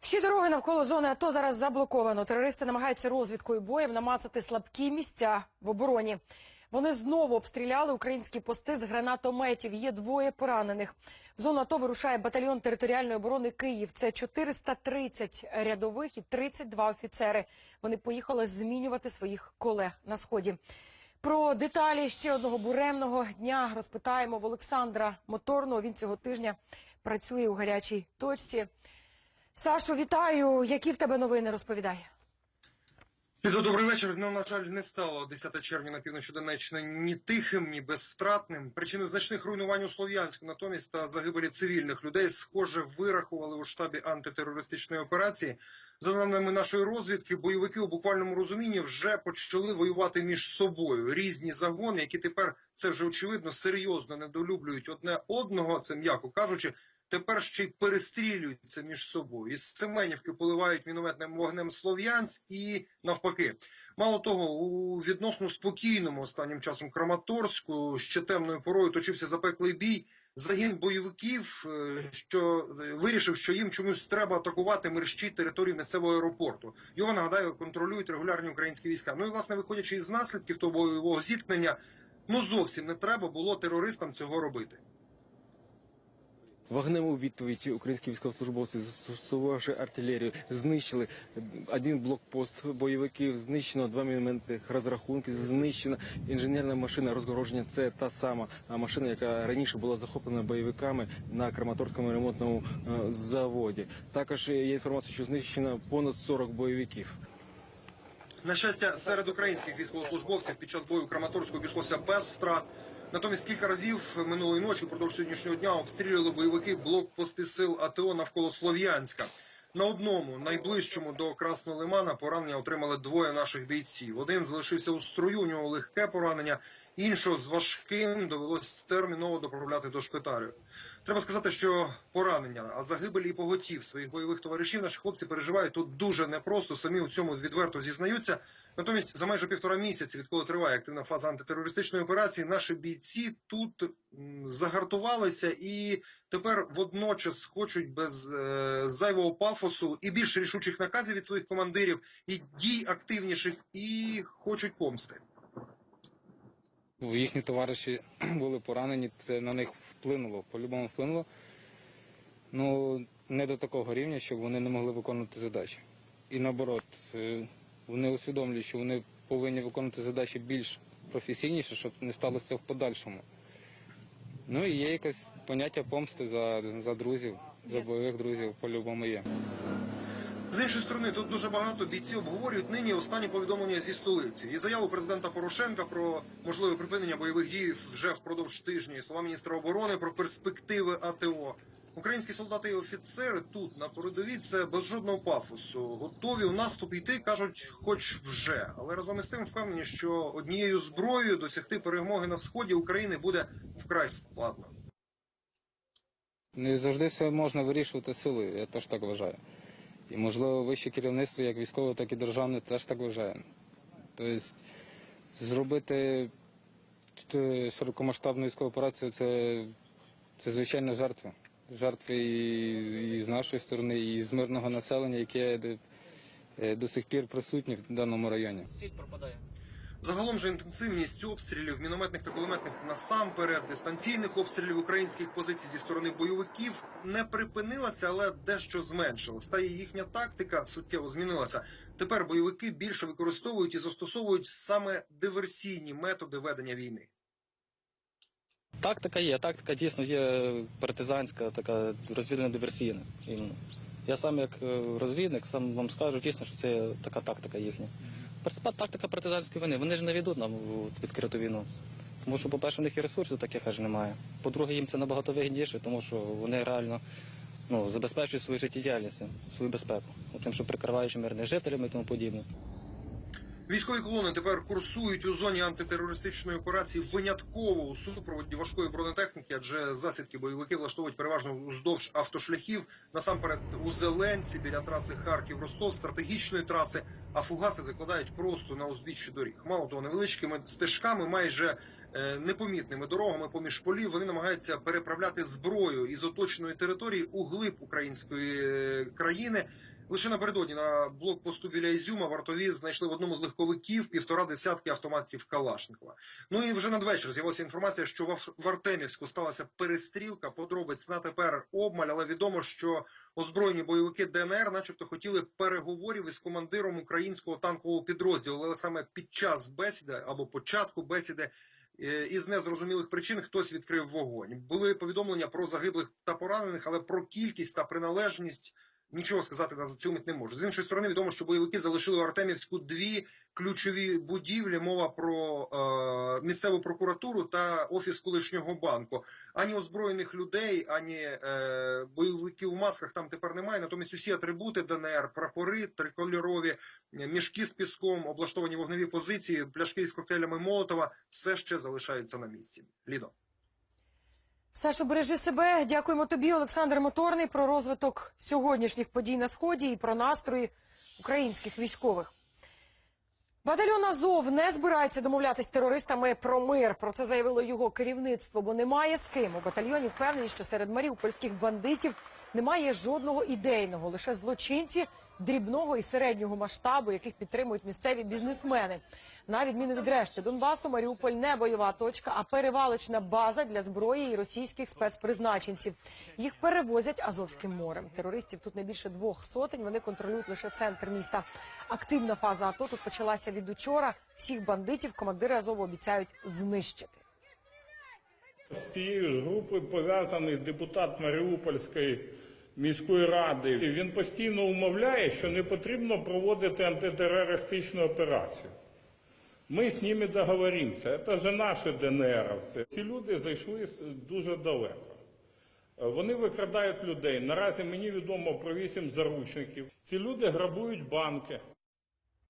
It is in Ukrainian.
Всі дороги навколо зони АТО зараз заблоковано. Терористи намагаються розвідкою боєм намацати слабкі місця в обороні. Вони знову обстріляли українські пости з гранатометів. Є двоє поранених. В зону АТО вирушає батальйон територіальної оборони Київ. Це 430 рядових і 32 офіцери. Вони поїхали змінювати своїх колег на сході. Про деталі ще одного буремного дня розпитаємо в Олександра Моторного. Він цього тижня працює у гарячій точці. Сашо, вітаю. Які в тебе новини розповідай? Лідо, добрий вечір. Ну, на жаль, не стало 10 червня на півночі Донеччини ні тихим, ні безвтратним. Причини значних руйнувань у Слов'янську, натомість та загибелі цивільних людей, схоже, вирахували у штабі антитерористичної операції. За даними нашої розвідки, бойовики у буквальному розумінні вже почали воювати між собою. Різні загони, які тепер це вже очевидно серйозно недолюблюють одне одного. Це м'яко кажучи. Тепер ще й перестрілюються між собою. Із Семенівки поливають мінометним вогнем Слов'янськ і навпаки. Мало того, у відносно спокійному останнім часом Краматорську ще темною порою точився запеклий бій. Загін бойовиків, е, що е, вирішив, що їм чомусь треба атакувати мерщі території місцевого аеропорту. Його нагадаю, контролюють регулярні українські війська. Ну і власне, виходячи із наслідків того бойового зіткнення, ну зовсім не треба було терористам цього робити. Вогнем у відповідь українські військовослужбовці, застосувавши артилерію, знищили один блокпост бойовиків, знищено два мінометних розрахунки, знищена інженерна машина розгородження. Це та сама машина, яка раніше була захоплена бойовиками на Краматорському ремонтному е, заводі. Також є інформація, що знищено понад 40 бойовиків. На щастя, серед українських військовослужбовців під час бою Краматорську обійшлося без втрат. Натомість кілька разів минулої ночі, впродовж сьогоднішнього дня, обстрілювали бойовики блокпости сил АТО навколо Слов'янська. На одному найближчому до Красного Лимана поранення отримали двоє наших бійців. Один залишився у строю, у нього легке поранення, іншого з важким довелось терміново доправляти до шпиталю. Треба сказати, що поранення, а загибелі і поготів своїх бойових товаришів наші хлопці переживають тут дуже непросто. Самі у цьому відверто зізнаються. Натомість за майже півтора місяці, відколи триває активна фаза антитерористичної операції, наші бійці тут загартувалися і тепер водночас хочуть без е, зайвого пафосу і більш рішучих наказів від своїх командирів, і дій активніших, і хочуть помсти. Їхні товариші були поранені, це на них вплинуло, по-любому вплинуло. Ну, не до такого рівня, щоб вони не могли виконувати задачі. І наоборот, е, вони усвідомлюють, що вони повинні виконувати задачі більш професійніше, щоб не сталося в подальшому. Ну і є якесь поняття помсти за, за друзів, за бойових друзів, по-любому є. З іншої сторони, тут дуже багато бійців обговорюють нині останні повідомлення зі столиці і заяву президента Порошенка про можливе припинення бойових дій вже впродовж тижня. І слова міністра оборони про перспективи АТО. Українські солдати і офіцери тут на передовій це без жодного пафосу. Готові у наступ йти, кажуть, хоч вже. Але разом із тим впевнені, що однією зброєю досягти перемоги на сході України буде вкрай складно. Не завжди все можна вирішувати силою, я теж так вважаю. І, можливо, вище керівництво, як військове, так і державне, теж так вважає. Тобто, зробити е, широкомасштабну військову операцію це, це звичайно жертва. Жертви і, і з нашої сторони, і з мирного населення, яке е, до сих пір присутнє в даному районі. Загалом же інтенсивність обстрілів мінометних та кулеметних насамперед дистанційних обстрілів українських позицій зі сторони бойовиків не припинилася, але дещо зменшилась. Та і їхня тактика суттєво змінилася. Тепер бойовики більше використовують і застосовують саме диверсійні методи ведення війни. Тактика є, тактика дійсно є партизанська, така розвідана диверсійна. іменно. Я сам як е, розвідник, сам вам скажу дійсно, що це така тактика їхня. Тактика партизанської війни. Вони ж не ведуть нам відкриту війну. Тому що, по-перше, у них і ресурсів таких аж немає. По-друге, їм це набагато вигідніше, тому що вони реально ну, забезпечують свою життєдіяльність, свою безпеку. Оцим, що прикриваючи мирних жителями і тому подібне. Військові колони тепер курсують у зоні антитерористичної операції винятково у супроводі важкої бронетехніки, адже засідки бойовики влаштовують переважно уздовж автошляхів, насамперед у Зеленці біля траси Харків-Ростов, стратегічної траси, а фугаси закладають просто на узбіччі доріг. Мало того, невеличкими стежками майже е, непомітними дорогами поміж полів. Вони намагаються переправляти зброю із оточеної території у глиб української е, країни. Лише напередодні на блокпосту біля Ізюма вартові знайшли в одному з легковиків півтора десятки автоматів Калашникова. Ну і вже надвечір з'явилася інформація, що в Артемівську сталася перестрілка. Подробиць на тепер обмаль, але відомо, що озброєні бойовики ДНР, начебто, хотіли переговорів із командиром українського танкового підрозділу, але саме під час бесіди або початку бесіди. е, Із незрозумілих причин хтось відкрив вогонь. Були повідомлення про загиблих та поранених, але про кількість та приналежність нічого сказати на мить не можу. З іншої сторони, відомо, що бойовики залишили у Артемівську дві ключові будівлі. Мова про е, місцеву прокуратуру та офіс колишнього банку. Ані озброєних людей, ані е, бойовиків у масках там тепер немає. Натомість усі атрибути ДНР, прапори, трикольорові, мішки з піском, облаштовані вогневі позиції, пляшки з коктейлями Молотова все ще залишаються на місці. Лідо. Сашо, бережи себе. Дякуємо тобі, Олександр Моторний, про розвиток сьогоднішніх подій на сході і про настрої українських військових. Батальйон Азов не збирається домовлятись з терористами про мир. Про це заявило його керівництво, бо немає з ким. У батальйоні впевнені, що серед маріупольських бандитів немає жодного ідейного, лише злочинці дрібного і середнього масштабу, яких підтримують місцеві бізнесмени. На відміну від решти Донбасу, Маріуполь не бойова точка, а перевалочна база для зброї і російських спецпризначенців. Їх перевозять Азовським морем. Терористів тут не більше двох сотень. Вони контролюють лише центр міста. Активна фаза АТО тут почалася від учора. Всіх бандитів командири Азову обіцяють знищити. З цією ж групою пов'язаний депутат Маріупольської міської ради. Він постійно умовляє, що не потрібно проводити антитерористичну операцію. Ми з ними договоримося. Це ж наші ДНРовці. Ці люди зайшли дуже далеко. Вони викрадають людей. Наразі мені відомо про вісім заручників. Ці люди грабують банки.